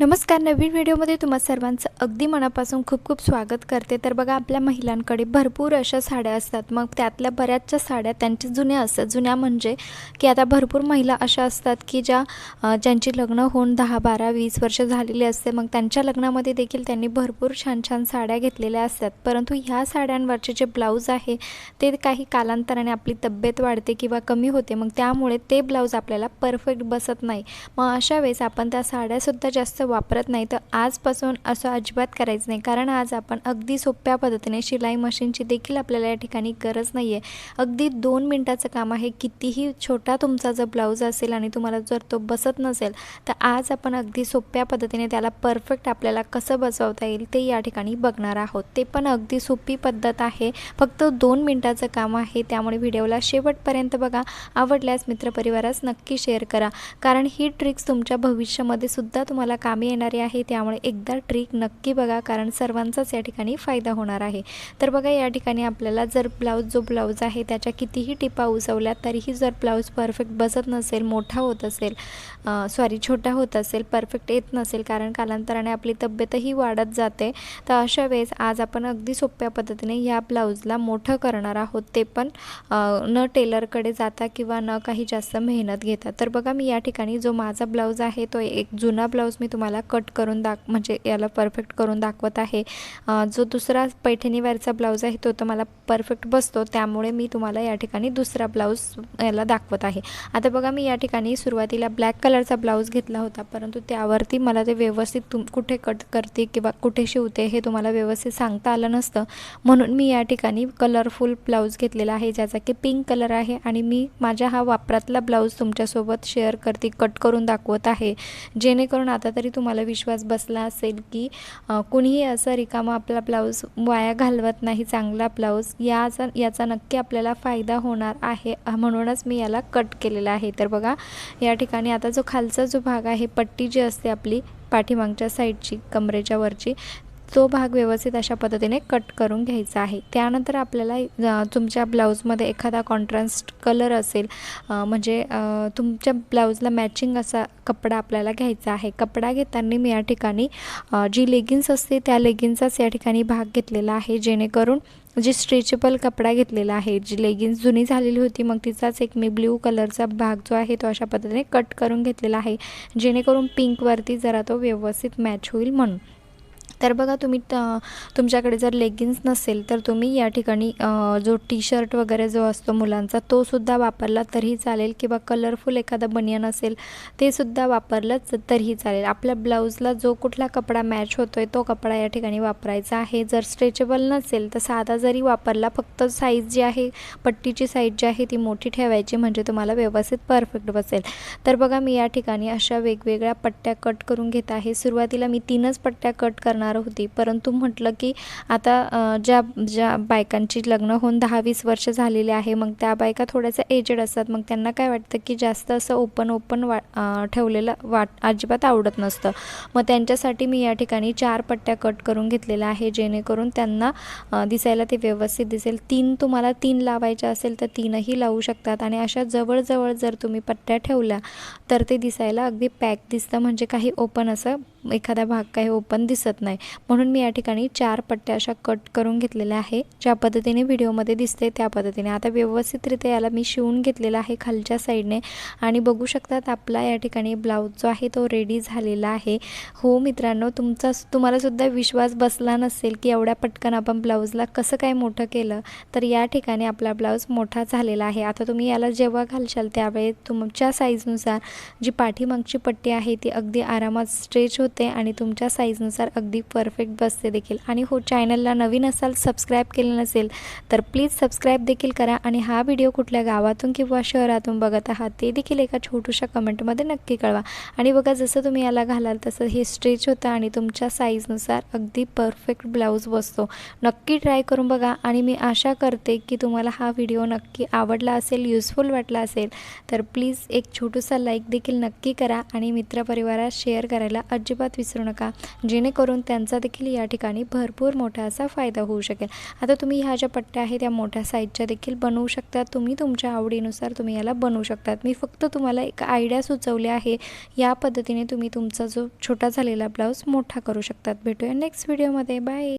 नमस्कार नवीन व्हिडिओमध्ये तुम्हा सर्वांचं अगदी मनापासून खूप खूप स्वागत करते. तर बघा आपल्या महिलांकडे भरपूर अशा साड्या असतात. मग त्यातल्या बऱ्याचशा साड्या त्यांच्या जुन्या असतात. जुन्या म्हणजे की आता भरपूर महिला अशा असतात की ज्या ज्यांची लग्न होऊन दहा बारा वीस वर्ष झालेली असते. मग त्यांच्या लग्नामध्ये देखील त्यांनी भरपूर छान छान साड्या घेतलेल्या असतात. परंतु ह्या साड्यांवरचे जे ब्लाऊज आहे ते काही कालांतराने आपली तब्येत वाढते किंवा कमी होते. मग त्यामुळे ते ब्लाऊज आपल्याला परफेक्ट बसत नाही. मग अशा वेळेस आपण त्या साड्यासुद्धा जास्त वापरत नाही तर आजपासून असं अजिबात करायचं नाही. कारण आज आपण अगदी सोप्या पद्धतीने शिलाई मशीनची देखील आपल्याला या ठिकाणी गरज नाही आहे अगदी दोन मिनटाचं काम आहे. कितीही छोटा तुमचा जर ब्लाऊज असेल आणि तुम्हाला जर तो बसत नसेल तर आज आपण अगदी सोप्या पद्धतीने त्याला परफेक्ट आपल्याला कसं बसवता येईल ते या ठिकाणी बघणार आहोत. ते पण अगदी सोपी पद्धत आहे. फक्त दोन मिनटाचं काम आहे. त्यामुळे व्हिडिओला शेवटपर्यंत बघा. आवडल्यास मित्रपरिवारास नक्की शेअर करा. कारण ही ट्रिक्स तुमच्या भविष्यामध्ये सुद्धा तुम्हाला काम येणारी आहे त्यामुळे एकदा ट्रिक नक्की बघा कारण सर्वांचाच या ठिकाणी फायदा होणार आहे. तर बघा या ठिकाणी आपल्याला जर ब्लाऊज जो ब्लाऊज आहे त्याच्या कितीही टिपा उसवल्या तरीही जर ब्लाऊज परफेक्ट बसत नसेल मोठा होत असेल सॉरी छोटा होत असेल परफेक्ट येत नसेल कारण कालांतराने आपली तब्येतही वाढत जाते तर अशा वेळेस आज आपण अगदी सोप्या पद्धतीने या ब्लाऊजला मोठं करणार आहोत ते पण न टेलरकडे जाता किंवा न काही जास्त मेहनत घेता. तर बघा मी या ठिकाणी जो माझा ब्लाऊज आहे तो एक जुना ब्लाऊज मी तुम्हाला कट करून दाख म्हणजे याला परफेक्ट करून दाखवत आहे. जो दुसरा पैठणीवरचा ब्लाऊज आहे तो तर मला परफेक्ट बसतो. त्यामुळे मी तुम्हाला या ठिकाणी दुसरा ब्लाऊज याला दाखवत आहे. आता बघा मी या ठिकाणी सुरुवातीला ब्लॅक कलरचा ब्लाऊज घेतला होता परंतु त्यावरती मला ते व्यवस्थित तुम कुठे कट करते किंवा कुठे शिवते हे तुम्हाला व्यवस्थित सांगता आलं नसतं. म्हणून मी या ठिकाणी कलरफुल ब्लाऊज घेतलेला आहे ज्याचा की पिंक कलर आहे आणि मी माझ्या हा वापरातला ब्लाऊज तुमच्यासोबत शेअर करते कट करून दाखवत आहे. जेणेकरून आता तरी तुम्हाला विश्वास बसला असेल की कुणीही असं रिकामा आपला ब्लाऊज वाया घालवत नाही चांगला ब्लाऊज याचा याचा नक्की आपल्याला फायदा होणार आहे म्हणूनच मी याला कट केलेला आहे. तर बघा या ठिकाणी आता जो खालचा जो भाग आहे पट्टी जी असते आपली पाठीमागच्या साईडची कमरेच्या वरची तो भाग व्यवस्थित अशा पद्धतीने कट करून घ्यायचा आहे. त्यानंतर आपल्याला तुमच्या ब्लाऊजमध्ये एखादा कॉन्ट्रास्ट कलर असेल म्हणजे तुमच्या ब्लाऊजला मॅचिंग असा कपडा आपल्याला घ्यायचा आहे. कपडा घेताना मी या ठिकाणी जी लेगिन्स असते त्या लेगिन्सचाच या ठिकाणी भाग घेतलेला आहे. जेणेकरून जी स्ट्रेचेबल कपडा घेतलेला आहे जी लेगिन्स जुनी झालेली होती मग तिचाच एक मी ब्ल्यू कलरचा भाग जो आहे तो अशा पद्धतीने कट करून घेतलेला आहे. जेणेकरून पिंकवरती जरा तो व्यवस्थित मॅच होईल म्हणून. तर बघा तुम्ही त तुमच्याकडे जर लेगिन्स नसेल तर तुम्ही या ठिकाणी जो टी शर्ट वगैरे जो असतो मुलांचा तो सुद्धा वापरला तरीही चालेल. किंवा कलरफुल एखादा बनियन असेल ते सुद्धा वापरलं तरी तरीही चालेल. आपल्या ब्लाऊजला जो कुठला कपडा मॅच होतो आहे तो कपडा या ठिकाणी वापरायचा आहे. जर स्ट्रेचेबल नसेल तर साधा जरी वापरला फक्त साईज जी आहे पट्टीची साईज जी आहे ती मोठी ठेवायची म्हणजे तुम्हाला व्यवस्थित परफेक्ट बसेल. तर बघा मी या ठिकाणी अशा वेगवेगळ्या पट्ट्या कट करून घेत आहे. सुरुवातीला मी तीनच पट्ट्या कट करणार होती. परंतु म्हटलं की आता ज्या ज्या बायकांची लग्न होऊन दहा वीस वर्ष झालेली आहे मग त्या बायका थोड्याशा एजेड असतात. मग त्यांना काय वाटतं की जास्त असं ओपन ओपन वा ठेवलेलं वाट अजिबात आवडत नसतं. मग त्यांच्यासाठी मी या ठिकाणी चार पट्ट्या कट करून घेतलेल्या आहे जेणेकरून त्यांना दिसायला ते व्यवस्थित दिसेल. तीन तुम्हाला तीन लावायच्या असेल तर तीनही लावू शकतात. आणि अशा जवळजवळ जर तुम्ही पट्ट्या ठेवल्या तर ते दिसायला अगदी पॅक दिसतं. म्हणजे काही ओपन असं एखादा भाग काही ओपन दिसत नाही. म्हणून मी या ठिकाणी चार पट्ट्या अशा कट करून घेतलेल्या आहे. ज्या पद्धतीने व्हिडिओमध्ये दिसते त्या पद्धतीने. आता व्यवस्थितरित्या याला मी शिवून घेतलेला आहे खालच्या साईडने. आणि बघू शकतात आपला या ठिकाणी ब्लाऊज जो आहे तो रेडी झालेला आहे. हो मित्रांनो तुमचा तुम्हालासुद्धा विश्वास बसला नसेल की एवढ्या पटकन आपण ब्लाऊजला कसं काय मोठं केलं तर या ठिकाणी आपला ब्लाऊज मोठा झालेला आहे. आता तुम्ही याला जेव्हा घालशाल त्यावेळेस तुमच्या साईजनुसार जी पाठीमागची पट्टी आहे ती अगदी आरामात स्ट्रेच होते. आणि तुमच्या साईजनुसार अगदी परफेक्ट बसते देखील. आणि हो चॅनलला नवीन असाल सबस्क्राईब केलं नसेल तर प्लीज सबस्क्राईब देखील करा आणि हा व्हिडिओ कुठल्या गावातून किंवा शहरातून बघत आहात ते देखील एका छोटूशा कमेंटमध्ये नक्की कळवा. आणि बघा जसं तुम्ही याला घालाल तसं हे स्ट्रेच होतं आणि तुमच्या साईजनुसार अगदी परफेक्ट ब्लाऊज बसतो. नक्की ट्राय करून बघा आणि मी आशा करते की तुम्हाला हा व्हिडिओ नक्की आवडला असेल युजफुल वाटला असेल तर प्लीज एक छोटूसा लाईक देखील नक्की करा आणि मित्रपरिवारात शेअर करायला अजिबात अजिबात विसरू नका. जेणेकरून त्यांचा देखील या ठिकाणी भरपूर मोठा असा फायदा होऊ शकेल. आता तुम्ही ह्या ज्या पट्ट्या आहेत त्या मोठ्या साईजच्या देखील बनवू शकता. तुम्ही तुमच्या आवडीनुसार तुम्ही याला बनवू शकतात. मी फक्त तुम्हाला एक आयडिया सुचवली आहे. या पद्धतीने तुम्ही तुमचा जो छोटा झालेला ब्लाऊज मोठा करू शकतात. भेटूया नेक्स्ट व्हिडिओमध्ये. बाय!